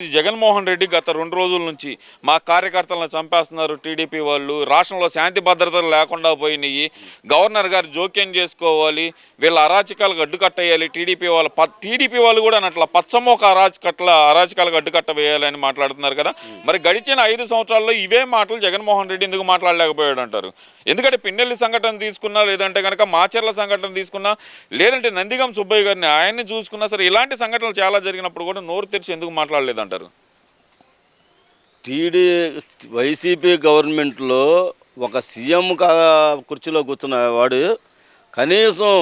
జగన్మోహన్ రెడ్డి గత రెండు రోజుల నుంచి మా కార్యకర్తలను చంపేస్తున్నారు టీడీపీ వాళ్ళు. రాష్ట్రంలో శాంతి భద్రతలు లేకుండా పోయినాయి. గవర్నర్ గారు జోక్యం చేసుకోవాలి. వీళ్ళ అరాచకాలకు అడ్డుకట్టేయాలి. టీడీపీ వాళ్ళు ప టీడీపీ వాళ్ళు కూడా అట్లా పచ్చమోక అరాచకట్ల అరాచకాలకు అడ్డుకట్ట వేయాలని మాట్లాడుతున్నారు కదా. మరి గడిచిన ఐదు సంవత్సరాల్లో ఇవే మాటలు జగన్మోహన్ రెడ్డి ఎందుకు మాట్లాడలేకపోయాడు అంటారు ఎందుకంటే పిన్నెల్లి సంఘటన తీసుకున్నా లేదంటే కనుక మాచర్ల సంఘటన తీసుకున్నా లేదంటే నందిగం సుబ్బయ్య గారిని ఆయన్ని చూసుకున్నా సరే ఇలాంటి సంఘటనలు చాలా జరిగినప్పుడు కూడా నోరు తెరిచి ఎందుకు అంటారు. టీడీ వైసీపీ గవర్నమెంట్లో ఒక సీఎం కా కుర్చీలో కూర్చున్న వాడు కనీసం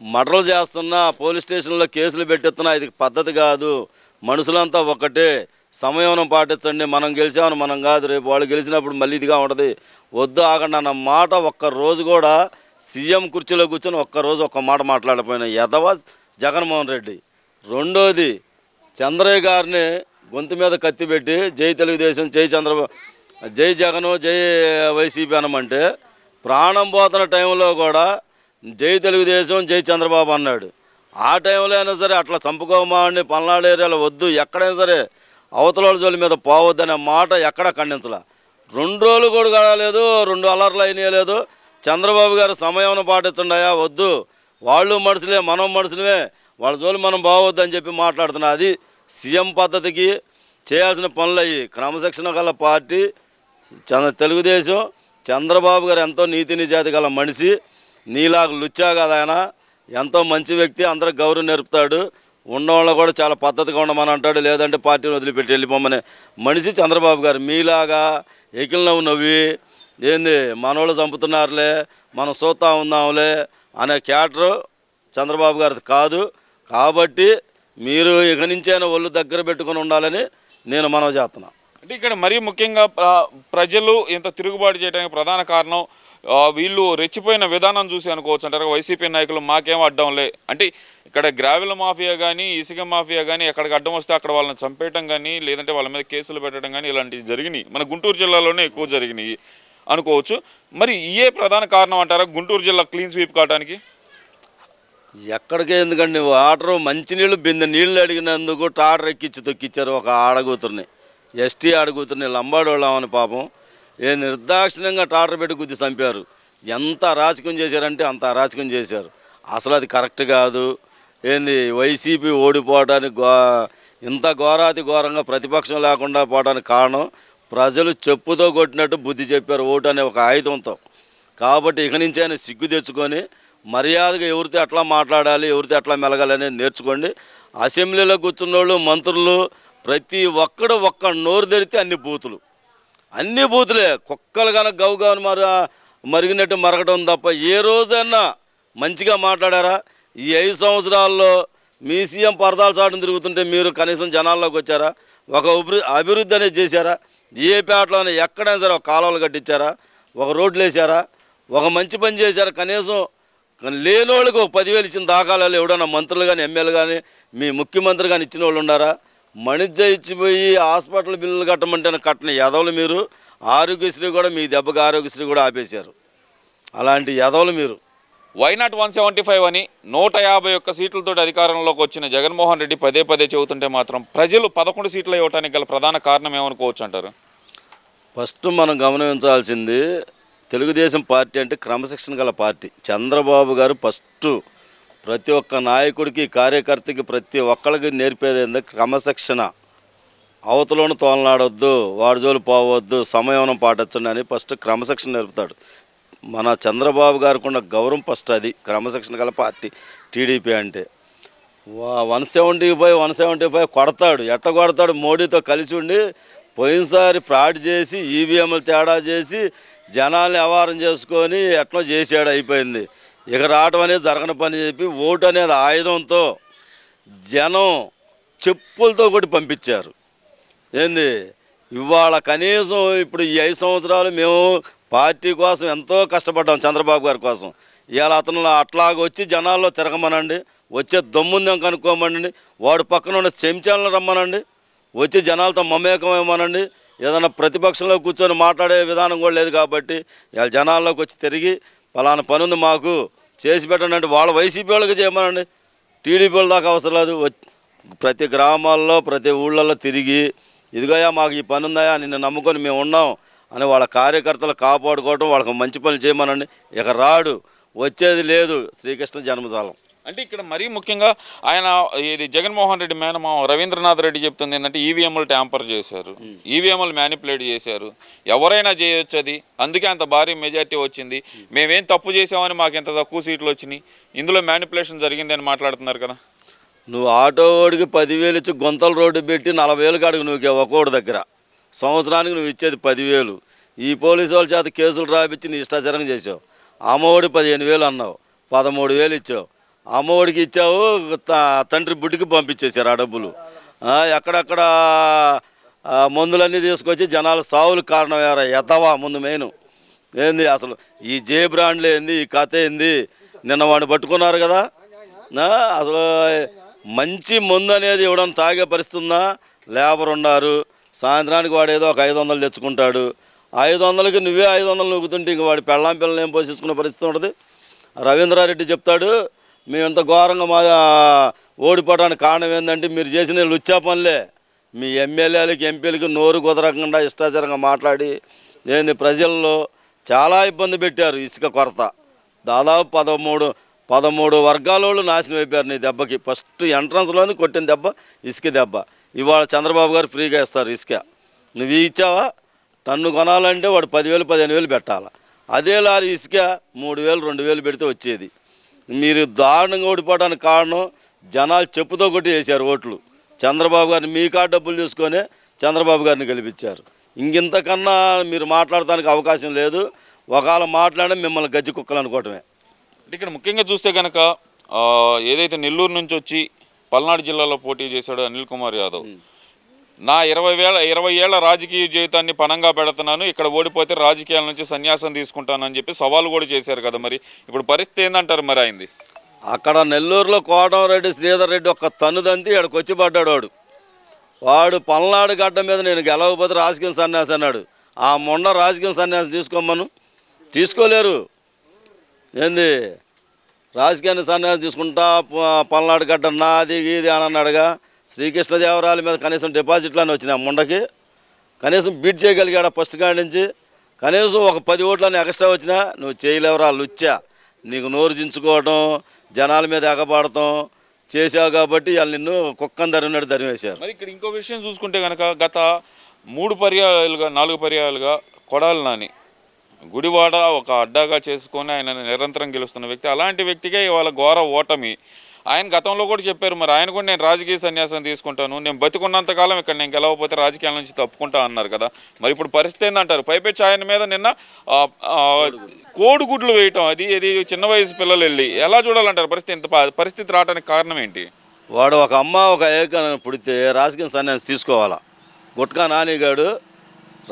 మర్డర్లు చేస్తున్నా పోలీస్ స్టేషన్లో కేసులు పెట్టిస్తున్నా ఇది పద్ధతి కాదు. మనుషులంతా ఒకటే. సమయం పాటించండి. మనం గెలిచామని మనం కాదు. రేపు వాళ్ళు గెలిచినప్పుడు మళ్ళీ ఇదిగా ఉంటుంది. వద్దు ఆగండి అన్న మాట ఒక్క రోజు కూడా సీఎం కుర్చీలో కూర్చొని ఒక్క రోజు ఒక్క మాట మాట్లాడిపోయిన యథవా జగన్మోహన్ రెడ్డి. రెండోది చంద్రయ్య గారిని గొంతు మీద కత్తి పెట్టి జై తెలుగుదేశం జై చంద్రబాబు జై జగను జై వైసీపీ అనమంటే ప్రాణం పోతున్న టైంలో కూడా జై తెలుగుదేశం జై చంద్రబాబు అన్నాడు. ఆ టైంలో అయినా సరే అట్లా చంపుకోమాడిని పల్నాడు ఏరియాలో వద్దు ఎక్కడైనా సరే అవతల జోలి మీద పోవద్దనే మాట ఎక్కడ ఖండించలే. రెండు రోజులు కూడా కాలేదు రెండు అలర్లు అయినాయి లేదు. చంద్రబాబు గారు సమయం పాటించండియా వద్దు. వాళ్ళు మనుషులే మనం మనుషులమే. వాళ్ళ జోలు మనం బాగోద్దని చెప్పి మాట్లాడుతున్నా. అది సీఎం పద్ధతికి చేయాల్సిన పనులు అయ్యి క్రమశిక్షణ గల పార్టీ చంద్ర తెలుగుదేశం చంద్రబాబు గారు ఎంతో నీతి నిజాతి గల మనిషి నీలాగా లుచ్చా కదా ఆయన. ఎంతో మంచి వ్యక్తి అందరికి గౌరవం నేర్పుతాడు. ఉండవాళ్ళు కూడా చాలా పద్ధతిగా ఉండమని అంటాడు. లేదంటే పార్టీని వదిలిపెట్టి వెళ్ళిపోమని. మనిషి చంద్రబాబు గారు మీలాగా ఎకిల నవ్వు నవ్వి ఏంది మనోళ్ళు చంపుతున్నారులే మనం చూస్తా ఉందాంలే అనే క్యాటరు చంద్రబాబు గారిది కాదు. కాబట్టి మీరు ఇక నుంచైనా ఒళ్ళు దగ్గర పెట్టుకొని ఉండాలని నేను మనవి చేస్తున్నాను అంటే ఇక్కడ మరీ ముఖ్యంగా ప్రజలు ఇంత తిరుగుబాటు చేయడానికి ప్రధాన కారణం వీళ్ళు రెచ్చిపోయిన విధానం చూసి అనుకోవచ్చు అంటారు. వైసీపీ నాయకులు మాకేం అడ్డంలే అంటే ఇక్కడ గ్రావెల్ మాఫియా కానీ ఇసుక మాఫియా కానీ ఎక్కడికి అడ్డం వస్తే అక్కడ వాళ్ళని చంపేయటం కానీ లేదంటే వాళ్ళ మీద కేసులు పెట్టడం కానీ ఇలాంటివి జరిగినాయి. మన గుంటూరు జిల్లాలోనే ఎక్కువ జరిగినాయి అనుకోవచ్చు. మరి ఇయే ప్రధాన కారణం అంటారా గుంటూరు జిల్లా క్లీన్ స్వీప్ కావడానికి ఎక్కడికే ఎందుకండి వాటర్ మంచినీళ్ళు బిందె నీళ్ళు అడిగినందుకు టాటర్ ఎక్కించి తొక్కిచ్చారు ఒక ఆడగూతుర్ని ఎస్టీ ఆడగూతుర్ని లంబాడు వాళ్ళమని పాపం. ఏ నిర్దాక్షిణ్యంగా టాటర్ పెట్టి గుద్ది చంపారు. ఎంత అరాచకం చేశారంటే అంత అరాచకం చేశారు. అసలు అది కరెక్ట్ కాదు. ఏంది వైసీపీ ఓడిపోవడానికి ఘో ఇంత ఘోరాతి ఘోరంగా ప్రతిపక్షం లేకుండా పోవడానికి కారణం ప్రజలు చెప్పుతో కొట్టినట్టు బుద్ధి చెప్పారు ఓటు అనే ఒక ఆయుధంతో. కాబట్టి ఇక నుంచి ఆయన సిగ్గు తెచ్చుకొని మర్యాదగా ఎవరితో ఎట్లా మాట్లాడాలి ఎవరితో ఎట్లా మెలగాలి అనేది నేర్చుకోండి. అసెంబ్లీలో కూర్చున్నోళ్ళు మంత్రులు ప్రతి ఒక్కడు ఒక్క నోరు తెరితే అన్ని బూతులు. అన్ని బూతులే. కుక్కలు కనుక గౌ మర మరిగినట్టు మరగటం తప్ప ఏ రోజైనా మంచిగా మాట్లాడారా? ఈ ఐదు సంవత్సరాల్లో మీ సీఎం పరదాలు చాటం తిరుగుతుంటే మీరు కనీసం జనాల్లోకి వచ్చారా? ఒక అభివృద్ధి అనేది చేశారా? ఏ పేటలోనే ఎక్కడైనా సరే ఒక కాలువలు కట్టించారా? ఒక రోడ్లు వేసారా ఒక మంచి పని చేశారా? కనీసం కానీ లేనోళ్ళకి ఒక పదివేలు ఇచ్చిన దాఖలాలు ఎవడన్నా మంత్రులు కానీ ఎమ్మెల్యే కానీ మీ ముఖ్యమంత్రి కానీ ఇచ్చిన వాళ్ళు ఉన్నారా? మణిజ్య ఇచ్చిపోయి హాస్పిటల్ బిల్లులు కట్టమంటే కట్టిన ఎదవలు మీరు. ఆరోగ్యశ్రీ కూడా మీ దెబ్బకి ఆరోగ్యశ్రీ కూడా ఆపేశారు. అలాంటి ఎదవలు మీరు. Why not one seventy five అని నూట యాభై ఒక్క సీట్లతో అధికారంలోకి వచ్చిన జగన్మోహన్ రెడ్డి పదే పదే చెబుతుంటే మాత్రం ప్రజలు పదకొండు సీట్లు ఇవ్వడానికి గల ప్రధాన కారణం ఏమనుకోవచ్చు అంటారు? ఫస్ట్ మనం గమనించాల్సింది తెలుగుదేశం పార్టీ అంటే క్రమశిక్షణ గల పార్టీ. చంద్రబాబు గారు ఫస్ట్ ప్రతి ఒక్క నాయకుడికి కార్యకర్తకి ప్రతి ఒక్కరికి నేర్పేది ఏంటంటే క్రమశిక్షణ. అవతలను తోలనాడొద్దు వాడి జోలు పోవద్దు సమయం పాటించండి అని ఫస్ట్ క్రమశిక్షణ నేర్పుతాడు. మన చంద్రబాబు గారికి ఉన్న గౌరవం ఫస్ట్ అది క్రమశిక్షణ గల పార్టీ టీడీపీ అంటే. One seventy five one seventy five కొడతాడు. ఎట్ట కొడతాడు? మోడీతో కలిసి ఉండి పోయినసారి ఫ్రాడ్ చేసి ఈవీఎంలు తేడా చేసి జనాల్ని వ్యవహారం చేసుకొని ఎట్లా చేసాడు అయిపోయింది. ఇక రావడం అనేది జరగని పని చెప్పి ఓటు అనేది ఆయుధంతో జనం చెప్పులతో కూడా పంపించారు. ఏంది? ఇవాళ కనీసం ఇప్పుడు ఈ ఐదు సంవత్సరాలు మేము పార్టీ కోసం ఎంతో కష్టపడ్డాం చంద్రబాబు గారి కోసం. ఇవాళ అతను అట్లాగ వచ్చి జనాల్లో తిరగమనండి వచ్చే దమ్ముందేం కనుక్కోమనండి వాడు పక్కన ఉన్న చెంచాలను రమ్మనండి వచ్చి జనాలతో మమేకమేమనండి ఏదైనా ప్రతిపక్షంలో కూర్చొని మాట్లాడే విధానం కూడా లేదు కాబట్టి ఇవాళ జనాల్లోకి వచ్చి తిరిగి పలానా పని ఉంది మాకు చేసి పెట్టండి అంటే వాళ్ళ వైసీపీ వాళ్ళకి చేయమనండి. టీడీపీ వాళ్ళ దాకా అవసరం లేదు. ప్రతి గ్రామాల్లో ప్రతి ఊళ్ళల్లో తిరిగి ఇదిగోయా మాకు ఈ పని ఉందాయా నిన్ను నమ్ముకొని మేము ఉన్నాం అని వాళ్ళ కార్యకర్తలు కాపాడుకోవడం వాళ్ళకి మంచి పనులు చేయమనండి. ఇక రాడు. వచ్చేది లేదు. శ్రీకృష్ణ జన్మజాలం. అంటే ఇక్కడ మరీ ముఖ్యంగా ఆయన ఇది జగన్మోహన్ రెడ్డి మేనమామ రవీంద్రనాథ్ రెడ్డి చెప్తుంది ఏంటంటే ఈవీఎంలు ట్యాంపర్ చేశారు. ఈవీఎంలు మ్యానిపులేట్ చేశారు. ఎవరైనా చేయొచ్చు అది. అందుకే అంత భారీ మెజార్టీ వచ్చింది. మేమేం తప్పు చేసామని మాకు ఇంత తక్కువ సీట్లు వచ్చినాయి? ఇందులో మ్యానిపులేషన్ జరిగిందని మాట్లాడుతున్నారు కదా. నువ్వు ఆటో వాడికి పదివేలు ఇచ్చి గుంతల రోడ్డు పెట్టి నలభై వేలు కాడికి నువ్వు ఒక్కోడి దగ్గర. సంవత్సరానికి నువ్వు ఇచ్చేది పదివేలు. ఈ పోలీసు వాళ్ళ చేత కేసులు రాపిచ్చి నీ ఇష్టాచారం చేసావు. అమ్మఒడి పదిహేను వేలు అన్నావు. పదమూడు వేలు ఇచ్చావు. అమ్మఒడికి ఇచ్చావు త- తండ్రి బుడ్డికి పంపించేశారు ఆ డబ్బులు. ఎక్కడక్కడ ఎక్కడెక్కడ మందులన్నీ తీసుకొచ్చి జనాలు సావులకు కారణం ఎవరా ఎత్తవా ముందు మెయిన్. ఏంది అసలు? ఈ జే బ్రాండ్లు ఏంది? ఈ కథ ఏంది? నిన్న వాడిని పట్టుకున్నారు కదా? అసలు మంచి మందు అనేది ఇవ్వడం తాగే పరిస్తుందా లేబర్ ఉన్నారు. సాయంత్రానికి వాడు ఏదో ఒక ఐదు వందలు తెచ్చుకుంటాడు. ఐదు వందలకి నువ్వే ఐదు వందలు నూకుతుంటే ఇంక వాడి పెళ్ళాం పిల్లలు ఏం పోషించుకునే పరిస్థితి ఉంటుంది? రవీంద్రారెడ్డి చెప్తాడు మేము ఇంత ఘోరంగా మా ఓడిపోవడానికి కారణం ఏంటంటే మీరు చేసిన లుచ్చా పనులే. మీ ఎమ్మెల్యేలకి ఎంపీలకి నోరు కుదరకుండా ఇష్టాచారంగా మాట్లాడి ఏంది ప్రజల్లో చాలా ఇబ్బంది పెట్టారు ఇసుక కొరత. దాదాపు పదమూడు పదమూడు వర్గాల వాళ్ళు నాశనం అయిపోయారు నీ దెబ్బకి. ఫస్ట్ ఎంట్రన్స్లోనే కొట్టిన దెబ్బ ఇసుక దెబ్బ. ఇవాళ చంద్రబాబు గారు ఫ్రీగా ఇస్తారు ఇసుక. నువ్వు ఇచ్చావా? టన్ను కొనాలంటే వాడు పదివేలు పదిహేను వేలు పెట్టాలి? అదే లారీ ఇసుక మూడు వేలు రెండు వేలు పెడితే వచ్చేది. మీరు దారుణంగా ఓడిపోవడానికి కారణం జనాలు చెప్పుతో కొట్టి వేశారు ఓట్లు. చంద్రబాబు గారిని మీ కాడ డబ్బులు తీసుకొని చంద్రబాబు గారిని గెలిపించారు. ఇంకింతకన్నా మీరు మాట్లాడటానికి అవకాశం లేదు. ఒకవేళ మాట్లాడి మిమ్మల్ని గజ్జి కుక్కలు అనుకోవటమే. ఇక్కడ ముఖ్యంగా చూస్తే కనుక ఏదైతే నెల్లూరు నుంచి వచ్చి పల్నాడు జిల్లాలో పోటీ చేశాడో అనిల్ కుమార్ యాదవ్. నా ఇరవై వేల ఇరవై ఏళ్ళ రాజకీయ జీవితాన్ని పణంగా పెడుతున్నాను. ఇక్కడ ఓడిపోతే రాజకీయాల నుంచి సన్యాసం తీసుకుంటానని చెప్పి సవాల్ కూడా చేశారు కదా మరి. ఇప్పుడు పరిస్థితి ఏందంటారు మరి అయింది అక్కడ నెల్లూరులో కోటమరెడ్డి శ్రీధర్ రెడ్డి ఒక్క తన్నుదంతి ఇక్కడికి వచ్చి పడ్డాడు వాడు. వాడు పల్నాడు గడ్డ మీద నేను గెలవకపోతే రాజకీయ సన్యాసి అన్నాడు. ఆ మొండ రాజకీయ సన్యాసం తీసుకోమను. తీసుకోలేరు. ఏంది? రాజకీయాన్ని సన్యాసం తీసుకుంటా పల్నాడు గడ్డ నాది గీది అని అన్నాడుగా. శ్రీకృష్ణదేవరాయల మీద కనీసం డిపాజిట్లు అని వచ్చినాయి ముండకి. కనీసం బీట్ చేయగలిగాడు ఫస్ట్ కాడి నుంచి. కనీసం ఒక పది ఓట్లని ఎక్స్ట్రా వచ్చినా నువ్వు చేయలేవరా లుచ్చా. నీకు నోరు చించుకోవడం జనాల మీద ఎగబాడటం చేసావు కాబట్టి వాళ్ళు నిన్ను కుక్కని ధరినట్టు ధరివేశారు మరి ఇక్కడ ఇంకో విషయం చూసుకుంటే కనుక గత మూడు పర్యాయాలుగా నాలుగు పర్యాయాలుగా కొడాలి నాని. గుడివాడ ఒక అడ్డాగా చేసుకొని ఆయన నిరంతరం గెలుస్తున్న వ్యక్తి. అలాంటి వ్యక్తిగా ఇవాళ ఘోర ఓటమి. ఆయన గతంలో కూడా చెప్పారు మరి ఆయన కూడా నేను రాజకీయ సన్యాసం తీసుకుంటాను. నేను బతికున్నంత కాలం ఇక్కడ నేను గెలవకపోతే రాజకీయాల నుంచి తప్పుకుంటా అన్నారు కదా. మరి ఇప్పుడు పరిస్థితి ఏందంటారు? పైపెచ్చి ఆయన మీద నిన్న కోడిగుడ్లు వేయటం అది ఇది చిన్న వయసు పిల్లలు వెళ్ళి ఎలా చూడాలంటారు పరిస్థితి? ఇంత పరిస్థితి రావడానికి కారణం ఏంటి? వాడు ఒక అమ్మ ఒక ఏకాన్ని పుడితే రాజకీయ సన్యాసం తీసుకోవాలా? గుట్కా నానిగాడు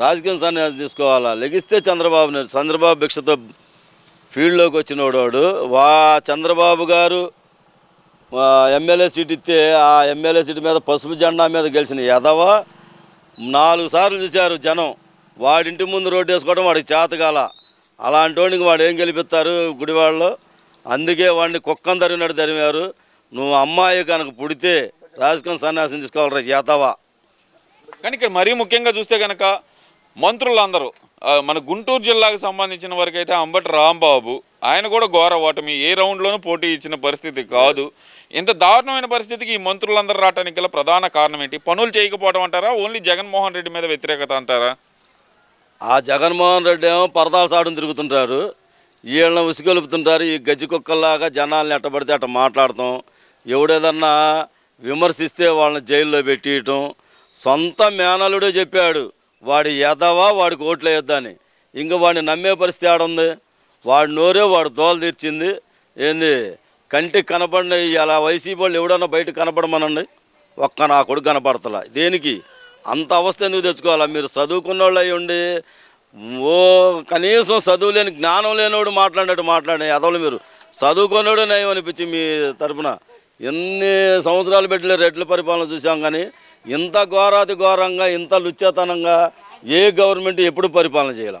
రాజకీయ సన్యాసం తీసుకోవాలా? లెగిస్తే చంద్రబాబు నాయుడు చంద్రబాబు భిక్షతో ఫీల్డ్లోకి వచ్చిన వాడు. వా చంద్రబాబు గారు ఎమ్మెల్యే సీట్ ఇస్తే ఆ ఎమ్మెల్యే సీట్ మీద పసుపు జెండా మీద గెలిచిన ఎదవ నాలుగు సార్లు చూశారు జనం. వాడింటి ముందు రోడ్డు వేసుకోవడం వాడికి చేతగాల అలాంటి వాడికి వాడు ఏం గెలిపిస్తారు గుడివాళ్ళు అందుకే వాడిని కుక్కం తరిగినట్టు తరిమారు. నువ్వు అమ్మాయి కనుక పుడితే రాజకీయ సన్యాసం తీసుకోవాలి చేతవా కానీ ఇక్కడ మరీ ముఖ్యంగా చూస్తే కనుక మంత్రులందరూ మన గుంటూరు జిల్లాకు సంబంధించిన వరకైతే అంబటి రాంబాబు ఆయన కూడా ఘోర ఓటమి. ఏ రౌండ్లోనూ పోటీ ఇచ్చిన పరిస్థితి కాదు. ఇంత దారుణమైన పరిస్థితికి ఈ మంత్రులందరూ రావడానికి గల ప్రధాన కారణం ఏంటి? పనులు చేయకపోవడం అంటారా? ఓన్లీ జగన్మోహన్ రెడ్డి మీద వ్యతిరేకత అంటారా? ఆ జగన్మోహన్ రెడ్డి ఏమో పరదాల సాడుని తిరుగుతుంటారు. వీళ్ళని ఉసిగొలుపుతుంటారు. ఈ గజ్జి కుక్కల్లాగా జనాల్ని ఎట్టబడితే అట్ట మాట్లాడటం ఎవడేదన్నా విమర్శిస్తే వాళ్ళని జైల్లో పెట్టియటం. సొంత మేనలుడే చెప్పాడు. వాడి ఎదవా వాడికి ఓట్లు వేయొద్దని. ఇంక వాడిని నమ్మే పరిస్థితి ఆడుంది. వాడి నోరే వాడు దోల తీర్చింది. ఏంది? కంటికి కనపడిన ఇలా వైసీపీ వాళ్ళు ఎవడన్నా బయట కనపడమనండి? ఒక్క నా కొడుకు కనపడతలా. దేనికి? అంత అవస్థ ఎందుకు తెచ్చుకోవాలా? మీరు చదువుకున్న వాళ్ళు ఉండి ఓ కనీసం చదువు లేని జ్ఞానం లేనివాడు మాట్లాడినట్టు మాట్లాడే ఎదవలు మీరు. చదువుకున్నోడు నయం అనిపించి మీ తరపున. ఎన్ని సంవత్సరాలు పెట్టలే రెడ్ల పరిపాలన చూసాం కానీ ఇంత ఘోరాతి ఘోరంగా ఇంత లుచ్చతనంగా ఏ గవర్నమెంట్ ఎప్పుడు పరిపాలన చేయాల?